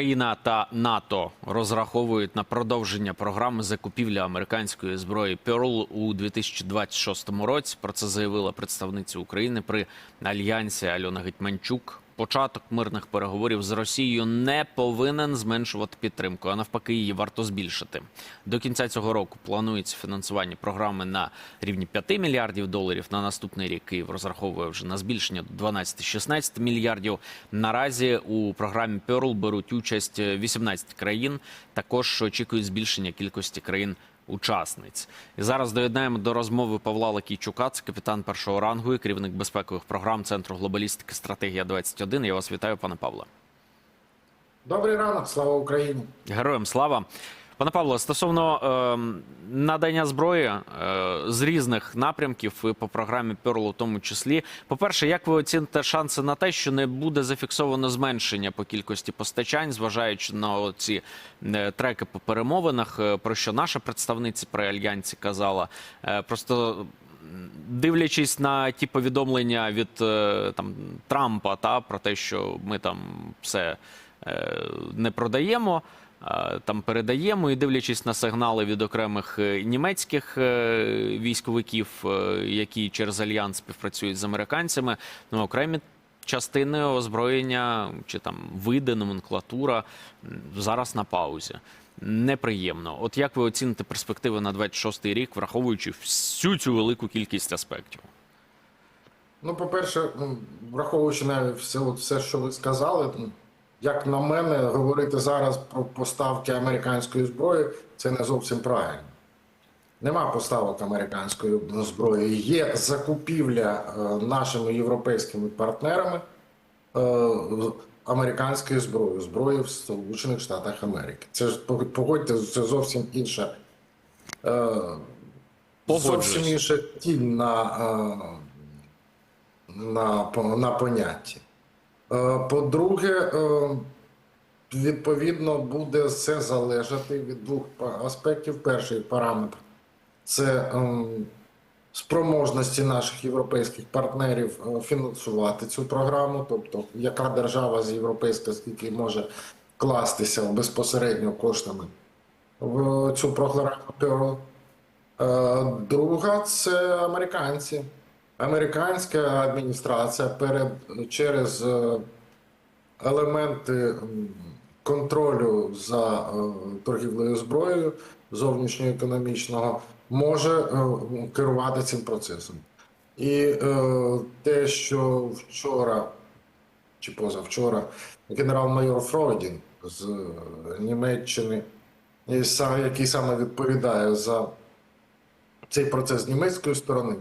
Україна та НАТО розраховують на продовження програми закупівлі американської зброї Pearl у 2026 році. Про це заявила представниця України при альянсі Альона Гетьманчук. Початок мирних переговорів з Росією не повинен зменшувати підтримку, а навпаки, її варто збільшити. До кінця цього року планується фінансування програми на рівні 5 мільярдів доларів. На наступний рік Київ розраховує вже на збільшення до 12-16 мільярдів. Наразі у програмі Pearl беруть участь 18 країн. Також очікують збільшення кількості країн. Учасниць і зараз доєднаємо до розмови Павла Лакійчука, це капітан першого рангу і керівник безпекових програм Центру глобалістики стратегія 21 Я вас вітаю, пане Павле. Добрий ранок, слава Україні. Героям слава. Пане Павло, стосовно е, надання зброї е, з різних напрямків і по програмі Pearl у тому числі. По-перше, як ви оціните шанси на те, що не буде зафіксовано зменшення по кількості постачань, зважаючи на ці е, треки по перемовинах, е, про що наша представниця при альянсі казала? Е, просто дивлячись на ті повідомлення від е, там Трампа, та про те, що ми там все е, не продаємо. Е, Там передаємо і дивлячись на сигнали від окремих е, німецьких е, військовиків, які через альянс співпрацюють з американцями, ну окремі частини озброєння чи там види, номенклатура зараз на паузі. Неприємно. От як ви оціните перспективи на 26-й рік, враховуючи всю цю велику кількість аспектів? Ну, по-перше, враховуючи навіть все, все, що ви сказали, як на мене, говорити зараз про поставки американської зброї це не зовсім правильно. Нема поставок американської зброї. Є закупівля е, нашими європейськими партнерами е, американської зброї, зброї в Сполучених Штатах Америки. Це ж погодьте, це зовсім інша. Е, Зовсім інша тінь на, на, на понятті. Е, По-друге, е, відповідно, буде все залежати від двох аспектів. Перший параметр це ем, спроможності наших європейських партнерів е, фінансувати цю програму, тобто яка держава з європейська скільки може вкластися безпосередньо коштами в цю програму Друга це американці. Американська адміністрація перед через е, елементи контролю за е, торгівлею зброєю зовнішньоекономічного може е, керувати цим процесом. І те, що вчора чи позавчора генерал-майор Фройдін з Німеччини, який саме відповідає за цей процес з німецької сторони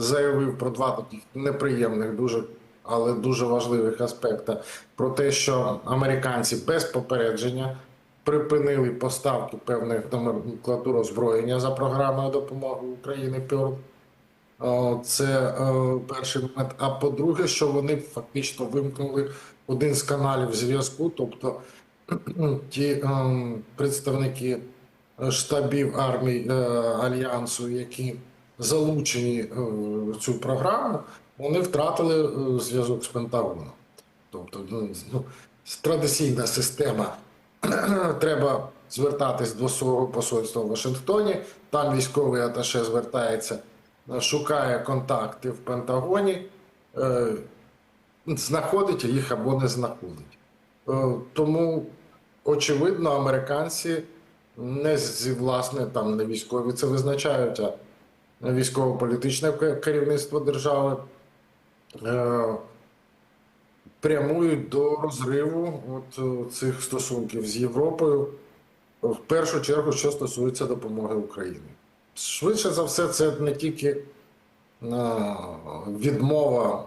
заявив про два таких неприємних, дуже але дуже важливих аспекти про те, що американці без попередження припинили поставки певних номенклатур озброєння за програмою допомоги України Pearl. О, Це е, перший момент. А по-друге, що вони фактично вимкнули один з каналів зв'язку, тобто ті ем, представники штабів армій е, альянсу, які залучені е, в цю програму, вони втратили е, зв'язок з Пентагоном. Тобто, ну, ну, традиційна система. Треба звертатись до свого посольства в Вашингтоні. Там військовий аташе звертається, е, шукає контакти в Пентагоні, знаходить їх або не знаходить. Тому, очевидно, американці не зі власне там не військові це визначають, а військово-політичне керівництво держави е, прямують до розриву от, е, цих стосунків з Європою, в першу чергу, що стосується допомоги Україні. Швидше за все, це не тільки е, відмова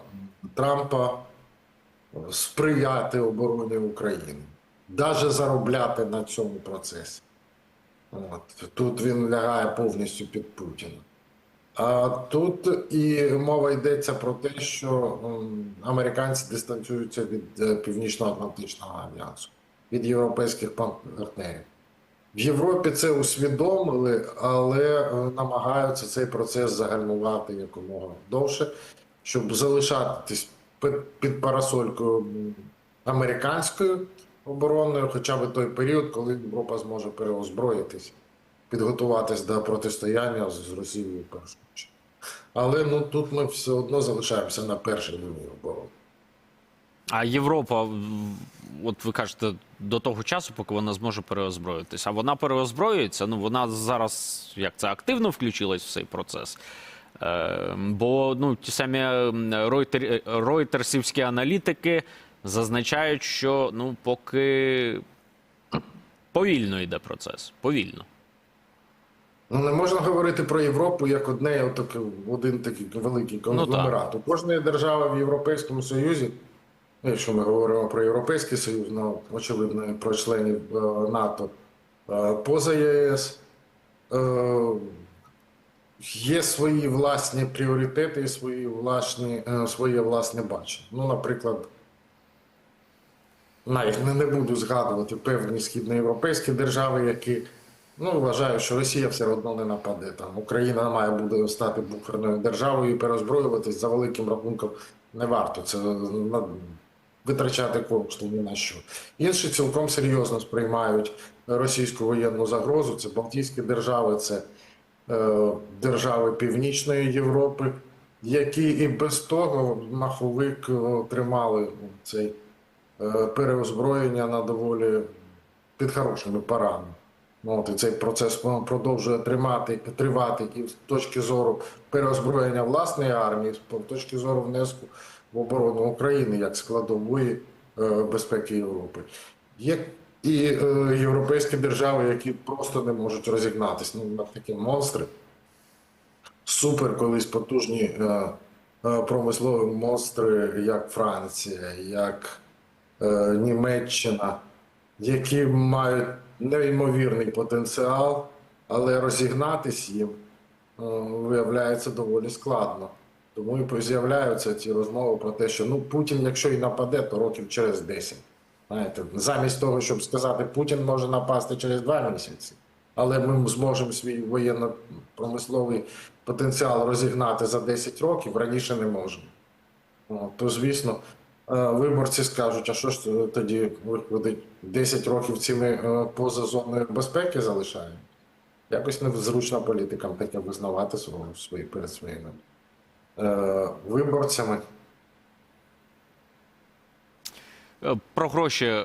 Трампа сприяти обороні України, навіть заробляти на цьому процесі. От. Тут він лягає повністю під Путіна. А тут і мова йдеться про те, що американці дистанціюються від е, Північно-Атлантичного альянсу, від європейських партнерів. В Європі це усвідомили, але е, намагаються цей процес загальмувати якомога довше, щоб залишатись під, парасолькою американською оборонною, хоча б той період, коли Європа зможе переозброїтись, підготуватись до протистояння з Росією першу чергу. Але ну тут ми все одно залишаємося на першій лінії оборони. А Європа, от ви кажете, до того часу, поки вона зможе переозброїтися. А вона переозброюється. Ну вона зараз як це активно включилась в цей процес. Е, бо ну ті самі ройтер, ройтерсівські аналітики зазначають, що ну поки повільно йде процес. Повільно. Ну, не можна говорити про Європу як одне, отаке, один такий великий конгломерат. У кожної держави в Європейському Союзі, ну, якщо ми говоримо про Європейський Союз, ну, очевидно, про членів е, НАТО, е, поза ЄС, е, є свої власні пріоритети і свої власні, своє власне бачення. Ну, наприклад, навіть не буду згадувати певні східноєвропейські держави, які ну, вважають, що Росія все одно не нападе. Там Україна має буде стати буферною державою і перезброюватись за великим рахунком не варто. Це витрачати кошти ні на що. Інші цілком серйозно сприймають російську воєнну загрозу. Це Балтійські держави, це е, держави Північної Європи, які і без того маховик е, тримали цей е, переозброєння на доволі під хорошими парами. Ну, от, і цей процес продовжує тримати, тривати і з точки зору переозброєння власної армії, з точки зору внеску в оборону України як складової е, безпеки Європи. Є і е, європейські держави, які просто не можуть розігнатися. Ну, такі монстри. Супер колись потужні е, е, промислові монстри, як Франція, як е, Німеччина, які мають неймовірний потенціал, але розігнатись їм е, виявляється доволі складно. Тому і з'являються ці розмови про те, що ну Путін, якщо і нападе, то років через 10. Знаєте, замість того, щоб сказати, Путін може напасти через 2 місяці, але ми зможемо свій воєнно-промисловий потенціал розігнати за 10 років, раніше не можемо. То, звісно, виборці скажуть, а що ж тоді виходить 10 років цими е, поза зоною безпеки залишаємо? Якось незручно політикам таке визнавати свої перед своїми е, виборцями. Е, Про гроші, е,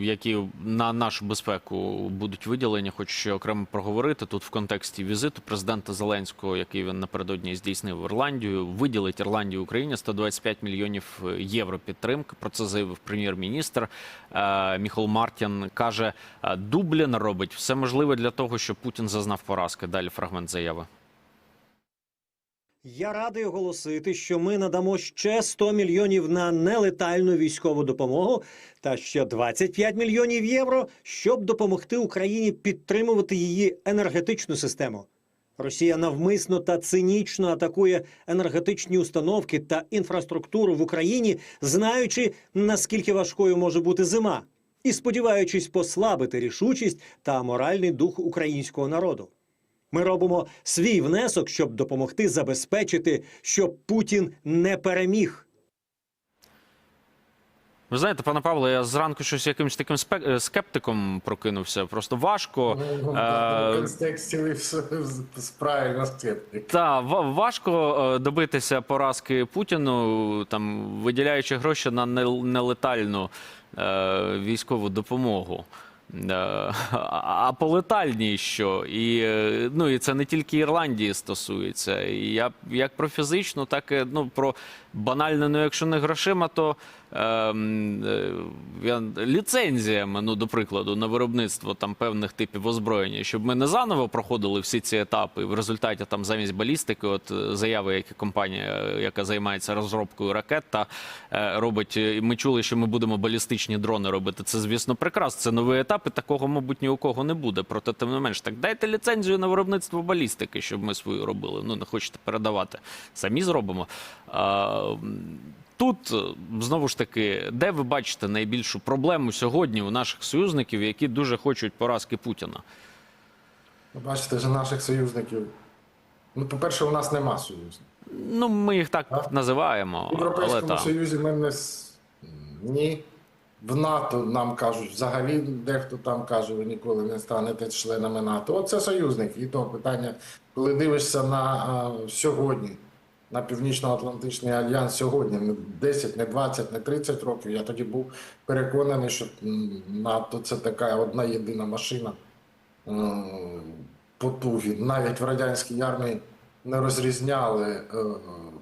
які на нашу безпеку будуть виділені, хочу ще окремо проговорити тут в контексті візиту президента Зеленського, який він напередодні здійснив в Ірландію. Виділить Ірландії Україні 125 мільйонів євро підтримки. Про це заявив прем'єр-міністр Е, Міхал Мартін. каже, е, Дублін робить все можливе для того, щоб Путін зазнав поразки. Далі фрагмент заяви. Я радий оголосити, що ми надамо ще 100 мільйонів на нелетальну військову допомогу та ще 25 мільйонів євро, щоб допомогти Україні підтримувати її енергетичну систему. Росія навмисно та цинічно атакує енергетичні установки та інфраструктуру в Україні, знаючи наскільки важкою може бути зима, і сподіваючись послабити рішучість та моральний дух українського народу. Ми робимо свій внесок, щоб допомогти забезпечити, щоб Путін не переміг. Ви знаєте, пане Павло, я зранку щось якимось таким спе- е, скептиком прокинувся. Просто важко. Ну, Е, В контексті ви правильно скептик. Та ва- важко е, добитися поразки Путіну, там виділяючи гроші на нел- нелетальну е, військову допомогу. Е, а по що? І, е, ну, і це не тільки Ірландії стосується. І я як про фізичну, так і ну, про банальне, ну якщо не грошима, то ліцензіями, ну, до прикладу, на виробництво там певних типів озброєння, щоб ми не заново проходили всі ці етапи. В результаті там замість балістики, от е, заяви, які компанія, е, яка займається розробкою ракет, та е, робить. е, Ми чули, що ми будемо балістичні дрони робити. Це, звісно, прекрасно. Це новий етап, і такого, мабуть, ні у кого не буде. Проте, тим не менш, так дайте ліцензію на виробництво балістики, щоб ми свою робили. Ну, не хочете передавати. Самі зробимо. А, Тут е, знову ж таки, де ви бачите найбільшу проблему сьогодні у наших союзників, які дуже хочуть поразки Путіна? Ви Бачите, що наших союзників. Ну, по-перше, у нас нема союзників. Ну, ми їх так А? називаємо, В але Європейському так. Союзі ми не ні. В НАТО нам кажуть, взагалі дехто там каже, ви ніколи не станете членами НАТО. Оце союзники. І то питання, коли дивишся на а, сьогодні, на Північно-Атлантичний альянс сьогодні, не 10, не 20, не 30 років. Я тоді був переконаний, що НАТО це така одна єдина машина м, потуги. Навіть в радянській армії не розрізняли е,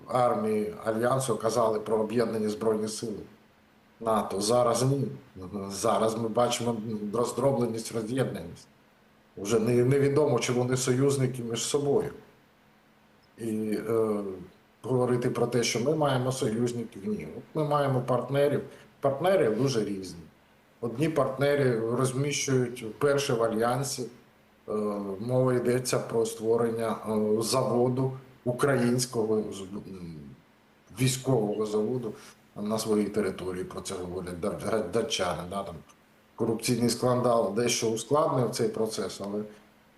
армії альянсу, казали про об'єднані збройні сили. НАТО. Зараз ні. Зараз ми бачимо роздробленість, роз'єднаність. Вже невідомо, чи вони союзники між собою. І е, говорити про те, що ми маємо союзників, ні. Ми маємо партнерів. Партнери дуже різні. Одні партнери розміщують вперше в альянсі. Е, мова йдеться про створення е, заводу українського військового заводу на своїй території. Про це говорять датчани. Да, там корупційний скандал дещо ускладнив цей процес, але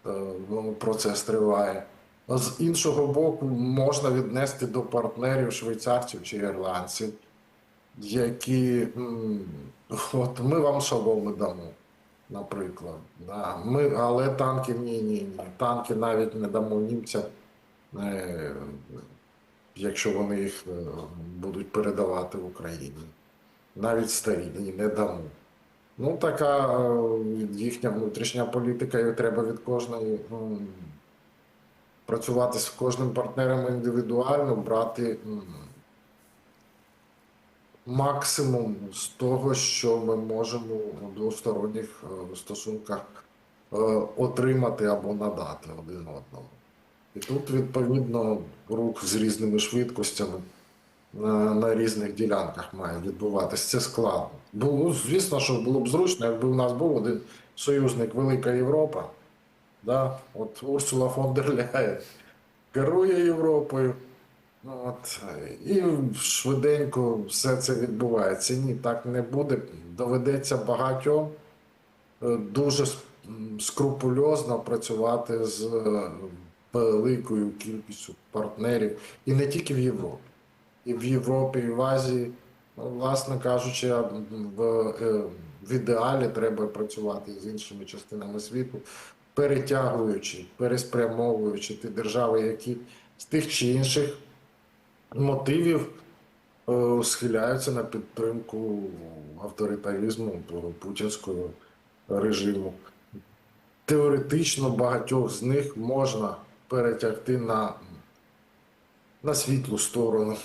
е, ну, процес триває. З іншого боку, можна віднести до партнерів швейцарців чи ірландців, які от ми вам шоломи дамо, наприклад. Да. Ми, але танки ні, ні, ні. Танки навіть не дамо німцям, е, якщо вони їх е, будуть передавати в Україні. Навіть старі ні, не дамо. Ну, така е, їхня внутрішня політика, і треба від кожної працювати з кожним партнером індивідуально, брати максимум з того, що ми можемо у двосторонніх е, стосунках е, отримати або надати один одному. І тут, відповідно, рух з різними швидкостями на, на різних ділянках має відбуватися. Це складно. Було, звісно, що було б зручно, якби у нас був один союзник Велика Європа. Да? От Урсула фон дер Ляєн керує Європою. От, і швиденько все це відбувається. Ні, так не буде. Доведеться багатьом е, дуже скрупульозно працювати з е, великою кількістю партнерів, і не тільки в Європі. І в Європі, і в Азії, ну, власне кажучи, в, е, в ідеалі треба працювати з іншими частинами світу, перетягуючи, переспрямовуючи ті держави, які з тих чи інших мотивів е, схиляються на підтримку авторитаризму путінського режиму. Теоретично багатьох з них можна перетягти на, на світлу сторону.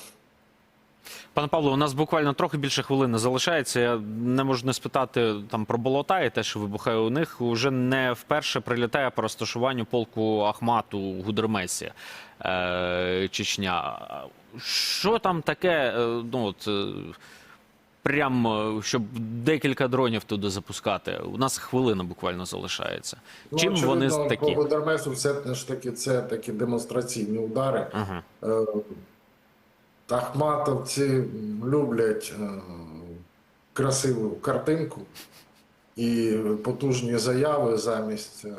Пане Павло, у нас буквально трохи більше хвилини залишається. Я не можу не спитати там про болота і те, що вибухає у них. Уже не вперше прилітає по розташуванню полку Ахмату у Гудермесі, е, Чечня. Що там таке? е, Ну от е, прям е, щоб декілька дронів туди запускати. У нас хвилина буквально залишається. Чим Ну, вони очевидно, такі? По Гудермесу все ж таки це такі демонстраційні удари. Ага. Е, Ахматовці люблять е, красиву картинку і потужні заяви замість е,